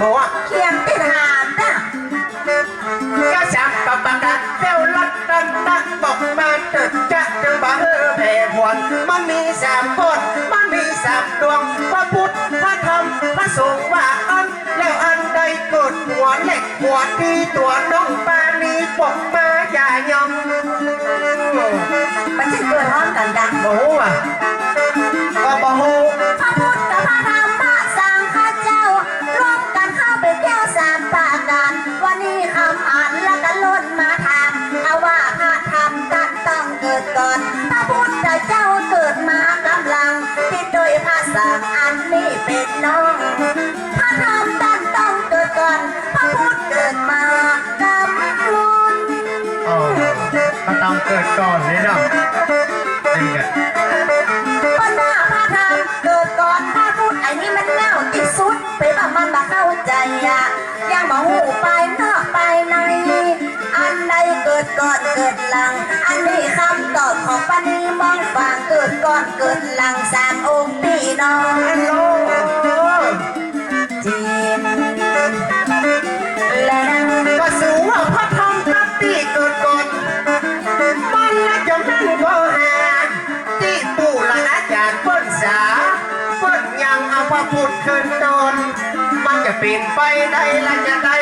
บอกว่าเคียงติดหามนะก็สับปะปะกะเจ้าลัดตันตักบอกมาเกิดจะจังบะเออแผ่พวนมันมีสามคนมันมีสามดวงพระพุทธพระธรรมพระสงฆ์ว่าอันแล้วอันใดเกิดหัวเหล็กหัวที่ตัวน้องปานีบอกมาอย่ายอมมันจะเกิดร้อนกันดังโอ้ กิดก่อนเลยเนาะนี่ไงปัญหาพระธรรมเกิดก่อนพระพุทธไอ้นี่มันเน่าที่สุด ไปว่ามันมาเข้าใจอะยังบอกหูไปนอกไปใน อันใดเกิดก่อนเกิดหลัง อันนี้คำตอบของปณีมองฟังเกิดก่อนเกิดหลังสามองค์พี่น้อง น่าจะแม่นก็หาที่ปู่ละอาจารย์เปิ้นสาเปิ้นยังเอาพระพุทธขึ้นตนมันจะเป็นไปได้ละจะได้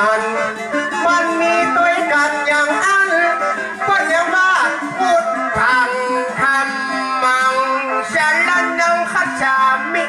อัน มันมีตัวกันอย่างอันก็ยังว่าพุทธังธรรมังฉันนั้นังคัจามิ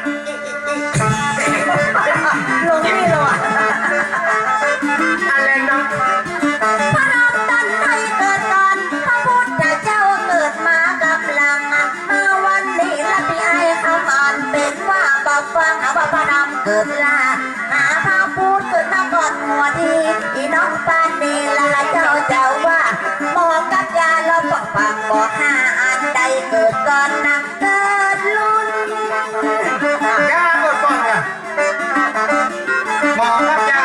ลีละเจ้าเจ้าว่าหมอกับยาเราบอกฟังบอกห้าอันใดเกิดก่อนนักเกิดลุ้นยาก่อนก่อนอะหมอครับยา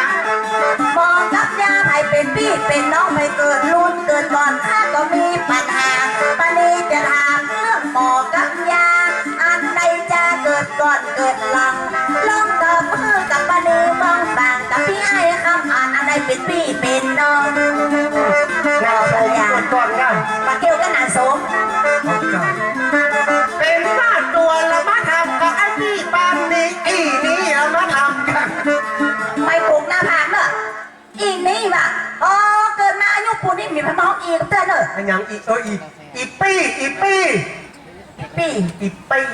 หมอกับยาให้เป็นพี่เป็นน้องไม่เกิดรุ่นเกิดก่อนข้าก็มีปัญหาปณีจะถามเรื่องหมอกับยาอันใดจะเกิดก่อนเกิดหลังลองตอบมือกับปณีมองต่าง พี่ไอ้คำอ่านอันใดเป็นพี่เป็นน้องนาโสมก่อนก่อนกันปาเกียวกันหนาสมเป็นมาตัวละมาทำกับไอ้พี่ปานนี้อีนี่เอามาทำกันไม่ปลูกหน้าผากเนอะอีนี่ว่ะอ๋อเกิดมาอายุปูนี่มีพระมองอีกเตือนเนอะอันยังอีเอออีอีปี้อีปี้พี่อีปี้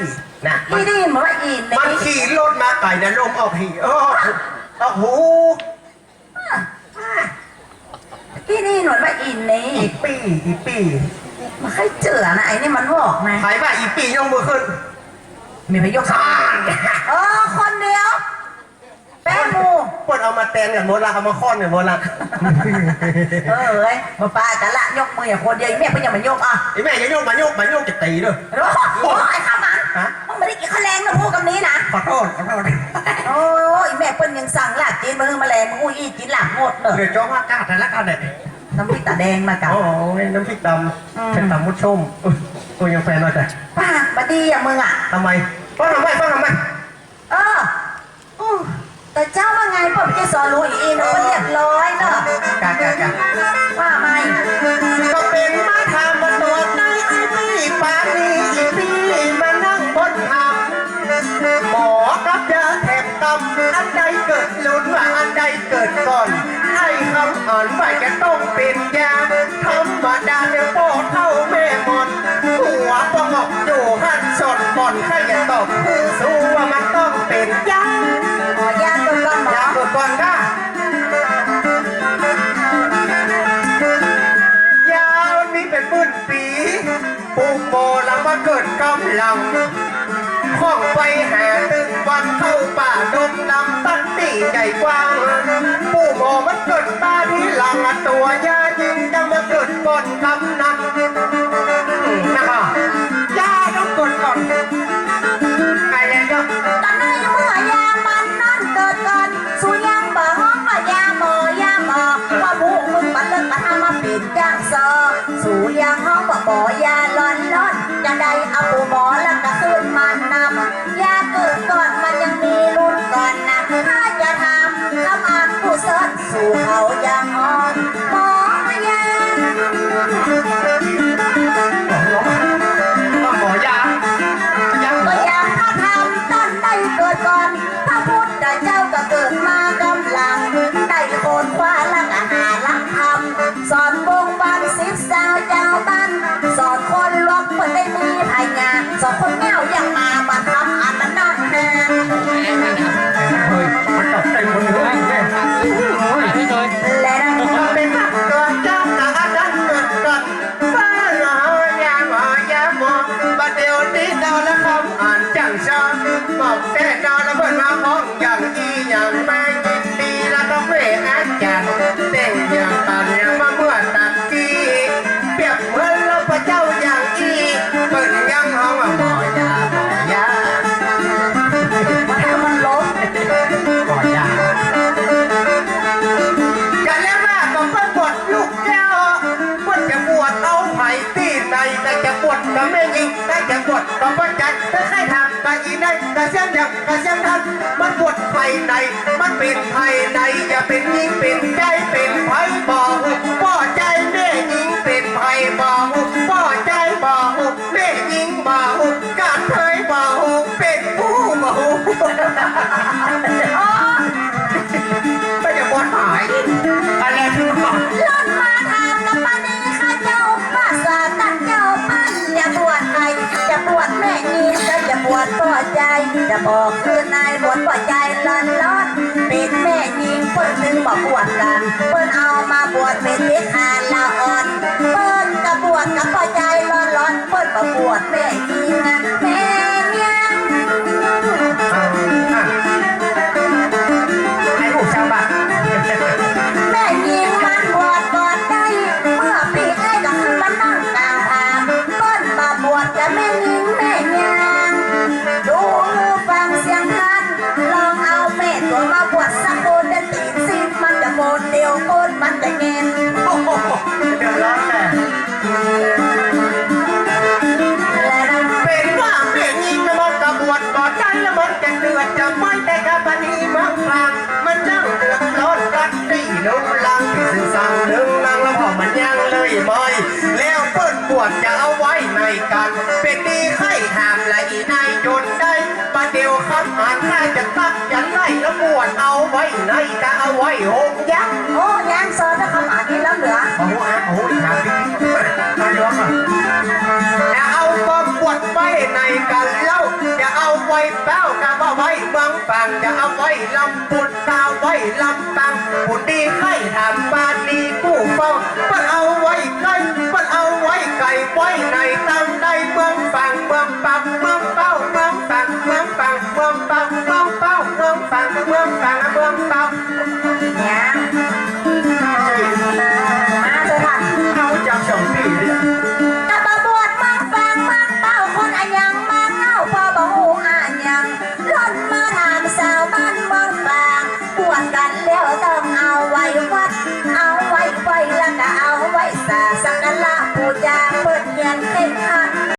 นะอีนี่เหมือนว่าอีมันขี่รถมาไก่นะลมออกหีเออ ออกหูที่นี่หนวดว่าอินนี่อีปี้อีปี้มันใครเจอนะไอ้นี่มันบอกนะใครว่าอีปี้ยกมือขึ้น มีพยกสามเออคนเดียว แป้งหมูปวดเอามาแตนกันหมดละเอามาค้อนกันหมดละเออเอ้ยมาปากันละยกมืออย่างคนเดียวไอ้แม่เป็นอย่างมันยกอะไอ้แม่อย่าโยกมาโยกมาโยกจะตีเลยโอ้โหไอ้ข้ามันฮะมึงไม่ได้กินข้าวแรงนะพูดคำนี้นะขอโทษขอโทษโอ้ยแม่ เป็นยังสั่งลาบจีนมือมาแรงมึงอุ้ยอีจีนลาบหมดเนอะเดี๋ยวจ้องอากาศแต่ละกันเนี่ยน้ำพริกตาแดงมากันโอ้ยน้ำพริกดอืมำเป็นตำมุดชมอุ๊ยตัวยังแฟนเราแต่ป้าบดีอย่างมึงอะ ทำไมป้าทำไมป้าทำไมเอออู้แต่เจ้าว่าไงพ่อพี่จะสอนรู้อีกอีนะว่าเรียบร้อยเนอะกะกะกะว่าไม่ก็เป็นมาทำมาตัวใน ก่อนให้คำอ่านว่าจะต้องเป็นยาธรรมดาเนี่ยโป้เท่าแม่หมดหัวประงอกอยู่หันสดบ่อนใครจะตอบคือสู้ว่ามันต้องเป็นยาหมอยาตัวก้อนหมอยาเกิดก่อนค่ะยาวนี้เป็นมื่นปีปูโมแล้วมาเกิดกำลังข้องไปหาตึงวันเข้าป่าดงลำตั้งตี ใหญ่กว้างผู้โมมันเกิดบ้าที่หลังตัวยาจริงจะมาเกิดบนลำนักนะคะยาต้องกดก่อนไตอเมื่อยามันนั่นเกิดก่อนสุยับ่ห้องมายาบ่ยาบ่ว่าผู้มึงบัดเลิกมาทำมาปิดยางซอสุยัห้องบ่บ่ยา ดกระเมยิงได้จังปวดกระปวดใจัดได้ไข้ทางกระอีได้กรเสียงเดังกระเสียงทันมันปวดภายในมันเป็นภายในอย่าเป็นยิงเป็นใจเป็นไฟบ่อหุบป่อใจแม่ยิงเป็นไฟบ่อหุบป่อใจบ่อหุบแม่ยิงบ่อหุบการเคยบ่อหุบเป็นผู้บ่อหุบ จะบอกคือนายหวนว่าใจลอนลอนปิดแม่ยิงเพิ่นนึงบอกปวดกัน เพิ่นเอามาบวชเป็นเด็กอาละอ่อน เพิ่นกะบวชกับพ่อใจลอนลอนเพิ่นประบวดแม่ยิงนะแม่ อจะเอาไว้ในกัน เป็นดีให้หามและอีนายจนได้ประเดี๋ยวขับหานให้จะตักยันไล่แล้วปวดเอาไว้ในจะเอาไว้โอ้ยังโอ้ยังซอจะคำหาที่แล้วเหลือโอ้โหโอ้ยหาพิธีมาล้อมจะเอาก็ปวดไว้ในกันเล่าจะเอาไว้แป้วกะเอาไว้บังปังจะเอาไว้ลำปุดตาไว้ลำปังปุ่นดีให้หามบ้านนี้กู้ฟัง แตาเบื้องเตา